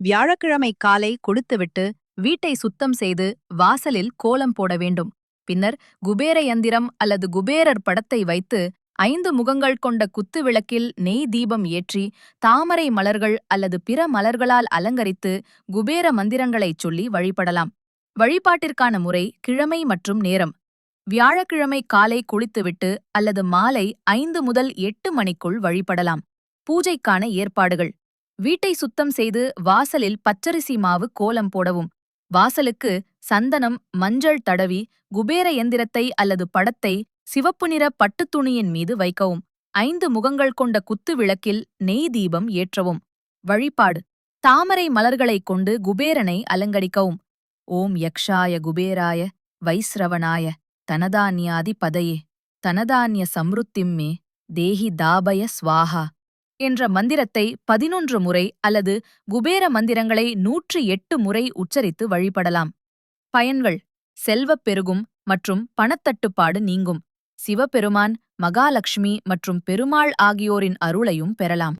வியாழக்கிழமை காலை கொடுத்துவிட்டு வீட்டை சுத்தம் செய்து வாசலில் கோலம் போட வேண்டும். பின்னர் குபேர யந்திரம் அல்லது குபேரர் படத்தை வைத்து ஐந்து முகங்கள் கொண்ட குத்து விளக்கில் நெய் தீபம் ஏற்றி தாமரை மலர்கள் அல்லது பிற மலர்களால் அலங்கரித்து குபேர மந்திரங்களைச் சொல்லி வழிபடலாம். வழிபாட்டிற்கான முறை கிழமை மற்றும் நேரம். வியாழக்கிழமை காலை குளித்துவிட்டு அல்லது மாலை ஐந்து முதல் எட்டு மணிக்குள் வழிபடலாம். பூஜைக்கான ஏற்பாடுகள். வீட்டை சுத்தம் செய்து வாசலில் பச்சரிசி மாவு கோலம் போடவும். வாசலுக்கு சந்தனம் மஞ்சள் தடவி குபேர எந்திரத்தை அல்லது படத்தை சிவப்பு நிற பட்டுத் துணியின் மீது வைக்கவும். ஐந்து முகங்கள் கொண்ட குத்து விளக்கில் நெய் தீபம் ஏற்றவும். வழிபாடு. தாமரை மலர்களைக் கொண்டு குபேரனை அலங்கரிக்கவும். ஓம் யக்ஷாய குபேராய வைஸ்ரவனாய தனதான்யாதி பதையே தனதான்ய சம்ருத்திம்மே தேஹி தாபய ஸ்வாஹா. என்ற மந்திரத்தை பதினொன்று முறை அல்லது குபேர மந்திரங்களை நூற்று எட்டு முறை உச்சரித்து வழிபடலாம். பயன்கள் செல்வப் பெருகும் மற்றும் பணத்தட்டுப்பாடு நீங்கும். சிவபெருமான் மகாலட்சுமி மற்றும் பெருமாள் ஆகியோரின் அருளையும் பெறலாம்.